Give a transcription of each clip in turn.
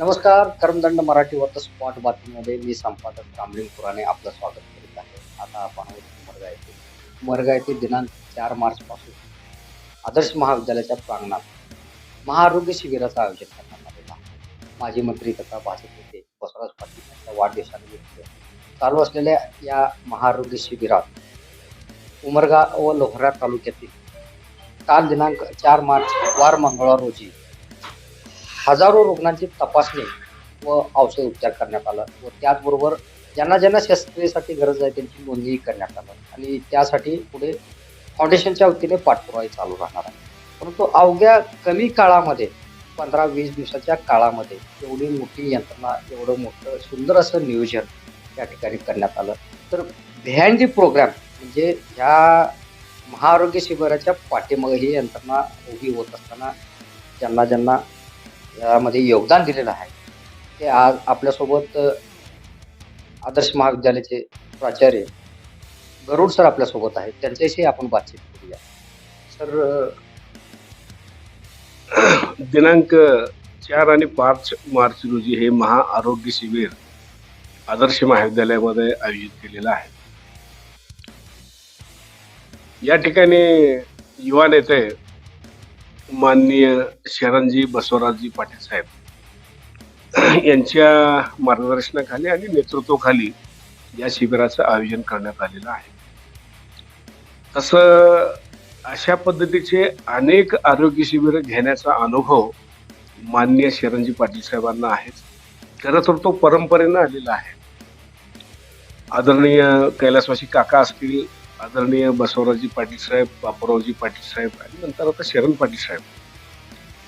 नमस्कार कर्मदंड मराठी स्पॉट बातमीमध्ये मी संपादक रामलिंग पुराणे आपलं स्वागत करीत आहे. आता आपण उमरगा येथे. उमरगा येथे दिनांक चार मार्चपासून आदर्श महाविद्यालयाच्या प्रांगणात महाआरोग्य शिबिराचं आयोजन करण्यात आलेलं आहे. माजी मंत्री तथा भाजप नेते बसवराज पाटील यांच्या वाढदिवसानिमित्त चालू असलेल्या या महाआरोग्य शिबिरात उमरगा व लोहरा तालुक्यातील काल दिनांक चार मार्च वार मंगळवार रोजी हजारो रुग्णांची तपासणी व औषध उपचार करण्यात आला व त्याचबरोबर ज्यांना ज्यांना शस्त्रक्रियेसाठी गरज आहे त्यांची नोंदणी करण्यात आलं आणि त्यासाठी पुढे फाउंडेशनच्या वतीने पाठपुरावा चालू राहणार आहे. परंतु अवघ्या कमी काळामध्ये पंधरा वीस दिवसाच्या काळामध्ये एवढी मोठी यंत्रणा एवढं मोठं सुंदर असं नियोजन या ठिकाणी करण्यात आलं. तर बिहाइंड दी प्रोग्राम म्हणजे ह्या महाआरोग्य शिबिराच्या पाठीमागे ही यंत्रणा उभी होत असताना ज्यांना ज्यांना यामध्ये योगदान दिलेलं आहे. ते आज आपल्यासोबत आदर्श महाविद्यालयाचे प्राचार्य गरुड सर आपल्यासोबत आहेत. त्यांच्याशी आपण बातचीत करूया. सर दिनांक चार आणि पाच मार्च रोजी हे महाआरोग्य शिबिर आदर्श महाविद्यालयामध्ये आयोजित केलेलं आहे. या ठिकाणी युवा नेते माननीय शरणजी बसवराजजी पाटील साहेब यांच्या मार्गदर्शनाखाली आणि नेतृत्वाखाली या शिबिराचं आयोजन करण्यात आलेलं आहे. तसं अशा पद्धतीचे अनेक आरोग्य शिबिर घेण्याचा अनुभव माननीय शरणजी पाटील साहेबांना आहेच खरं तर तो परंपरेनं आलेला आहे. आदरणीय कैलासवासी काका असतील आदरणीय बसवराजी पाटील साहेब बापूरावजी पाटील साहेब आणि नंतर आता शरण पाटील साहेब.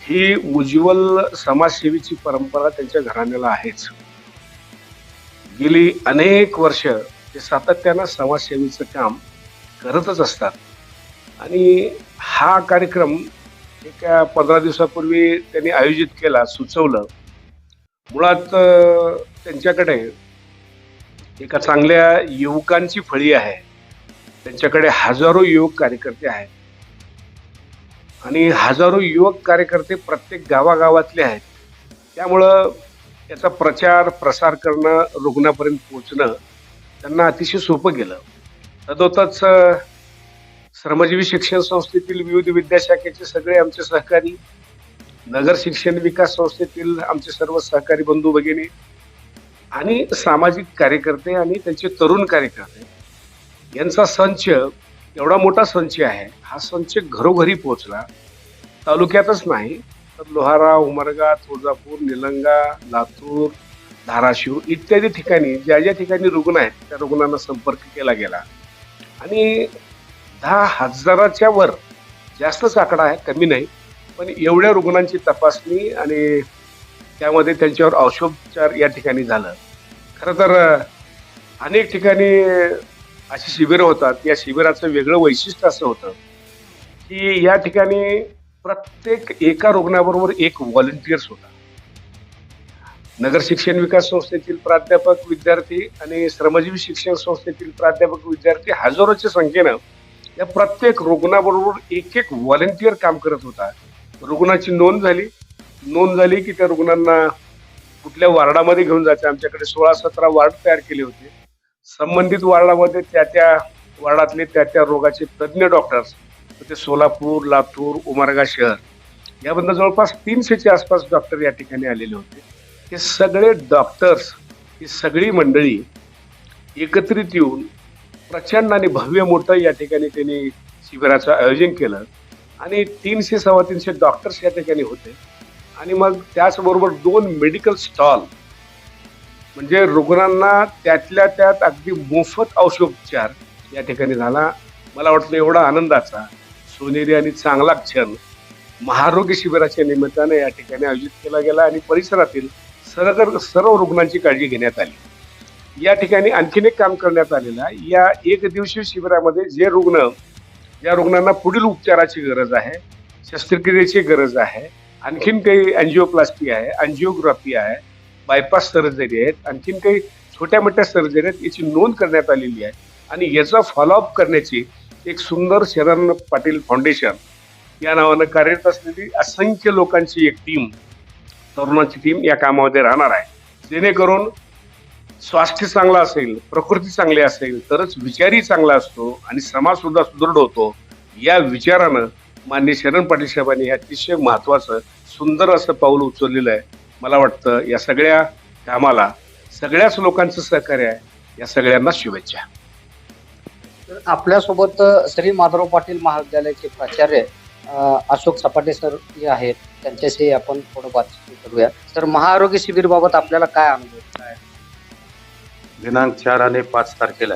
ही उज्ज्वल समाजसेवेची परंपरा त्यांच्या घराण्याला आहेच. गेली अनेक वर्ष ते सातत्यानं समाजसेवेचं काम करतच असतात. आणि हा कार्यक्रम एका पंधरा दिवसापूर्वी त्यांनी आयोजित केला सुचवलं. मुळात त्यांच्याकडे एका चांगल्या युवकांची फळी आहे. त्यांच्याकडे हजारो युवक कार्यकर्ते आहेत. आणि हजारो युवक कार्यकर्ते प्रत्येक गावागावातले आहेत. त्यामुळं त्याचा प्रचार प्रसार करणं रुग्णापर्यंत पोचणं त्यांना अतिशय सोपं गेलं. तदोतच श्रमजीवी शिक्षण संस्थेतील विविध विद्याशाखेचे सगळे आमचे सहकारी नगर शिक्षण विकास संस्थेतील आमचे सर्व सहकारी बंधू भगिनी आणि सामाजिक कार्यकर्ते आणि त्यांचे तरुण कार्यकर्ते यांचा संच एवढा मोठा संच आहे हा संच घरोघरी पोहोचला. तालुक्यातच नाही तर लोहारा उमरगा तुळजापूर निलंगा लातूर धाराशिव इत्यादी ठिकाणी ज्या ज्या ठिकाणी रुग्ण आहेत त्या रुग्णांना संपर्क केला गेला. आणि दहा हजाराच्या वर जास्तच आकडा आहे कमी नाही पण एवढ्या रुग्णांची तपासणी आणि त्यामध्ये त्यांच्यावर औषधोपचार या ठिकाणी झालं. खरं तर अनेक ठिकाणी अशी शिबिरं होतात. या शिबिराचं वेगळं वैशिष्ट्य असं होतं की या ठिकाणी प्रत्येक एका रुग्णाबरोबर एक व्हॉलंटियर्स होता नगर शिक्षण विकास संस्थेतील प्राध्यापक विद्यार्थी आणि श्रमजीवी शिक्षण संस्थेतील प्राध्यापक विद्यार्थी हजारोच्या संख्येनं या प्रत्येक रुग्णाबरोबर एक एक व्हॉलंटियर काम करत होता रुग्णाची नोंद झाली. नोंद झाली की त्या रुग्णांना कुठल्या वार्डामध्ये घेऊन जाते आमच्याकडे सोळा सतरा वार्ड तयार केले होते. संबंधित वार्डामध्ये त्या त्या वार्डातले त्या त्या रोगाचे तज्ज्ञ डॉक्टर्स ते सोलापूर लातूर उमरगा शहर याबद्दल जवळपास तीनशेच्या आसपास डॉक्टर या ठिकाणी आलेले होते. हे सगळे डॉक्टर्स ही सगळी मंडळी एकत्रित येऊन प्रचंड आणि भव्य मोठं या ठिकाणी त्यांनी शिबिराचं आयोजन केलं आणि तीनशे सव्वा तीनशे डॉक्टर्स या ठिकाणी होते. आणि मग त्याचबरोबर दोन मेडिकल स्टॉल म्हणजे रुग्णांना त्यातल्या त्यात अगदी मोफत औषधोपचार या ठिकाणी झाला. मला वाटलं एवढा आनंदाचा सोनेरी आणि चांगला क्षण महारोग्य शिबिराच्या निमित्ताने या ठिकाणी आयोजित केला गेला आणि परिसरातील सर्व सर्व रुग्णांची काळजी घेण्यात आली. या ठिकाणी आणखीन एक काम करण्यात आलेलं आहे. या एक दिवसीय शिबिरामध्ये जे रुग्ण ज्या रुग्णांना पुढील उपचाराची गरज आहे शस्त्रक्रियेची गरज आहे आणखीन काही अँजिओप्लास्टी आहे अँजिओग्राफी आहे बायपास सर्जरी आहेत. आणखीन काही छोट्या मोठ्या सर्जरी आहेत याची नोंद करण्यात आलेली आहे. आणि याचा फॉलोअप करण्याची एक सुंदर शरण पाटील फाउंडेशन या नावानं कार्यरत असलेली असंख्य लोकांची एक टीम तरुणांची टीम या कामामध्ये राहणार आहे. जेणेकरून स्वास्थ्य चांगलं असेल प्रकृती चांगली असेल तरच विचारही चांगला असतो आणि समाज सुद्धा सुदृढ होतो. या विचारानं मान्य शरण पाटील साहेबांनी हे अतिशय महत्वाचं सुंदर असं पाऊल उचललेलं आहे. मला वाटतं या सगळ्या कामाला सगळ्याच लोकांचं सहकार्य आहे. या सगळ्यांना शुभेच्छा. तर आपल्यासोबत श्री माधवराव पाटील महाविद्यालयाचे प्राचार्य अशोक सपाटे सर जे आहेत त्यांच्याशी आपण थोडं बातचीत करूया. तर महाआरोग्य शिबिर बाबत आपल्याला काय अनुभव काय दिनांक चार आणि पाच तारखेला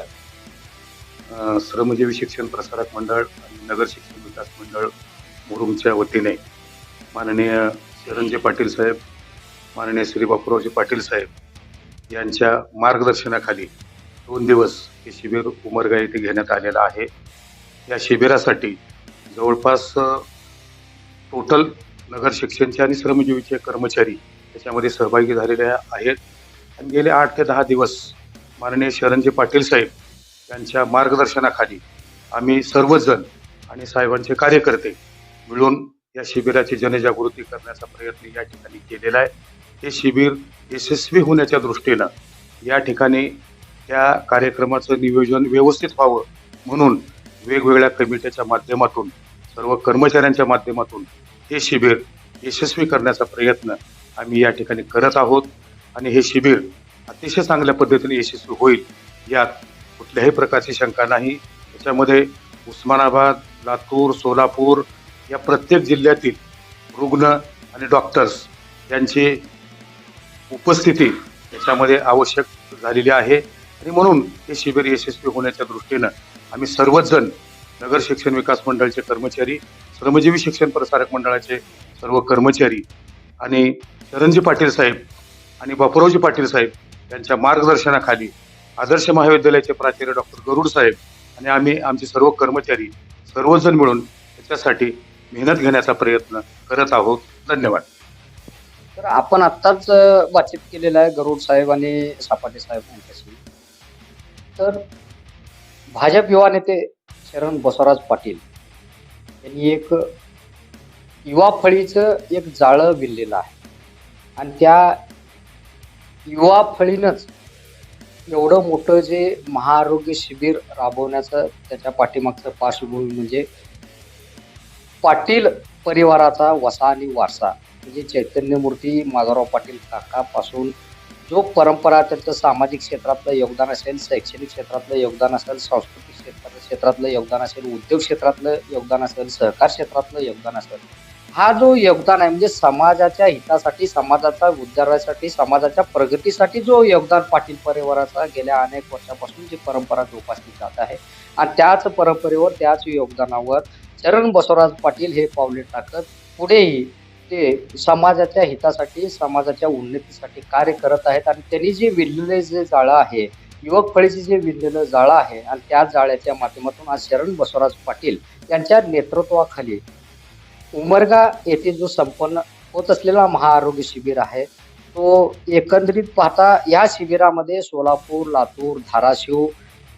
अ, श्रमजीवी शिक्षण प्रसारक मंडळ आणि नगर शिक्षण विकास मंडळ मुरुमच्या वतीने माननीय चिरंजी पाटील साहेब माननीय श्री बापूरावजी पाटील साहेब यांच्या मार्गदर्शनाखाली दोन दिवस हे शिबिर उमरगा येथे घेण्यात आलेलं आहे. या शिबिरासाठी जवळपास टोटल नगर शिक्षणचे आणि श्रमजीवीचे कर्मचारी त्याच्यामध्ये सहभागी झालेले आहेत. आणि गेले आठ ते दहा दिवस माननीय शरणजी पाटील साहेब यांच्या मार्गदर्शनाखाली आम्ही सर्वजण आणि साहेबांचे कार्यकर्ते मिळून या शिबिराची जनजागृती करण्याचा प्रयत्न या ठिकाणी केलेला आहे. हे शिबिर यशस्वी होण्याच्या दृष्टीनं या ठिकाणी त्या कार्यक्रमाचं नियोजन व्यवस्थित व्हावं म्हणून वेगवेगळ्या कमिट्याच्या माध्यमातून सर्व कर्मचाऱ्यांच्या माध्यमातून हे शिबिर यशस्वी करण्याचा प्रयत्न आम्ही या ठिकाणी करत आहोत. आणि हे शिबिर अतिशय चांगल्या पद्धतीने यशस्वी होईल यात कुठल्याही प्रकारची शंका नाही. त्याच्यामध्ये उस्मानाबाद लातूर सोलापूर या प्रत्येक जिल्ह्यातील रुग्ण आणि डॉक्टर्स यांची उपस्थिती याच्यामध्ये आवश्यक झालेली आहे. आणि म्हणून हे शिबिर यशस्वी होण्याच्या दृष्टीनं आम्ही सर्वच जण नगर शिक्षण विकास मंडळाचे कर्मचारी श्रमजीवी शिक्षण प्रसारक मंडळाचे सर्व कर्मचारी आणि चरणजी पाटील साहेब आणि बापूरावजी पाटील साहेब यांच्या मार्गदर्शनाखाली आदर्श महाविद्यालयाचे प्राचार्य डॉक्टर गरुड साहेब आणि आम्ही आमचे सर्व कर्मचारी सर्वजण मिळून याच्यासाठी मेहनत घेण्याचा प्रयत्न करत आहोत. धन्यवाद. तर आपण आत्ताच बातचीत केलेलं आहे गरुड साहेब आणि सापाटे साहेब यांच्याशी. तर भाजप युवा नेते शरण बसवराज पाटील यांनी एक युवा फळीचं एक जाळं विणलेलं आहे. आणि त्या युवा फळीनंच एवढं मोठं जे महाआरोग्य शिबिर राबवण्याचं त्याच्या पाठीमागचं पार्श्वभूमी म्हणजे पाटील परिवाराचा वसा आणि वारसा. म्हणजे चैतन्यमूर्ती माधवराव पाटील काकापासून जो परंपरा त्यांचं सामाजिक क्षेत्रातलं योगदान असेल शैक्षणिक क्षेत्रातलं योगदान असेल सांस्कृतिक क्षेत्रात क्षेत्रातलं योगदान असेल उद्योग क्षेत्रातलं योगदान असेल सहकार क्षेत्रातलं योगदान असेल हा जो योगदान आहे म्हणजे समाजाच्या हितासाठी समाजाच्या उद्धारासाठी समाजाच्या प्रगतीसाठी जो योगदान पाटील परिवाराचा गेल्या अनेक वर्षापासून जी परंपरा जोपासली जात आहे आणि त्याच परंपरेवर त्याच योगदानावर चरण बसवराज पाटील हे पावले टाकत पुढेही ते समाजाच्या हितासाठी समाजाच्या उन्नतीसाठी कार्य करत आहेत आणि त्यांनी जे विणलेले जे जाळं आहे युवक फळीचे जे विणलेलं जाळं आहे आणि त्या जाळ्याच्या माध्यमातून आज शरण बसवराज पाटील यांच्या नेतृत्वाखाली उमरगा येथे जो संपन्न होत असलेला महाआरोग्य शिबिर आहे तो एकंदरीत पाहता या शिबिरामध्ये सोलापूर लातूर धाराशिव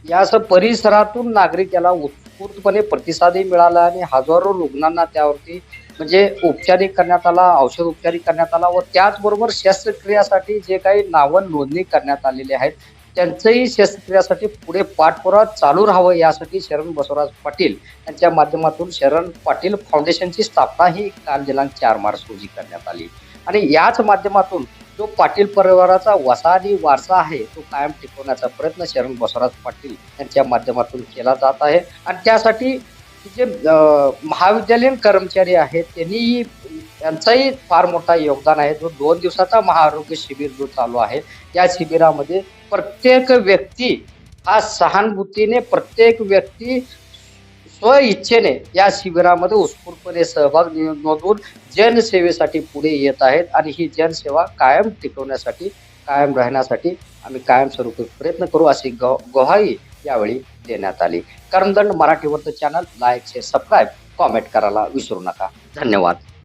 या असं परिसरातून नागरिक याला उत्स्फूर्तपणे प्रतिसादही मिळाला आणि हजारो रुग्णांना त्यावरती म्हणजे उपचारिक करण्यात आला औषध उपचारिक करण्यात आला व त्याचबरोबर शस्त्रक्रियासाठी जे काही नावं नोंदणी करण्यात आलेले आहेत त्यांचंही शस्त्रक्रियासाठी पुढे पाठपुरावा चालू राहावं यासाठी शरण बसवराज पाटील यांच्या माध्यमातून शरण पाटील फाउंडेशनची स्थापना ही काल दिनांक चार मार्च रोजी करण्यात आली. आणि याच माध्यमातून जो पाटील परिवाराचा वसा आणि वारसा आहे तो कायम टिकवण्याचा प्रयत्न शरण बसवराज पाटील यांच्या माध्यमातून केला जात आहे. आणि त्यासाठी जे महाविद्यालयीन कर्मचारी आहेत त्यांनी यांचाही फार मोठा योगदान आहे. जो दोन दिवसाचा महाआरोग्य शिबिर जो चालू आहे या शिबिरामध्ये प्रत्येक व्यक्ती हा सहानुभूतीने प्रत्येक व्यक्ती स्वइच्छेने या शिबिरामध्ये उत्स्फूर्तपणे सहभाग नोंदवून जनसेवेसाठी पुढे येत आहेत आणि ही जनसेवा कायम टिकवण्यासाठी कायम राहण्यासाठी आम्ही कायमस्वरूपी प्रयत्न करू अशी ग ग्वाही यावेळी देण्यात आली. Karmadand Marathi channel like share subscribe comment करायला विसरू नका. धन्यवाद.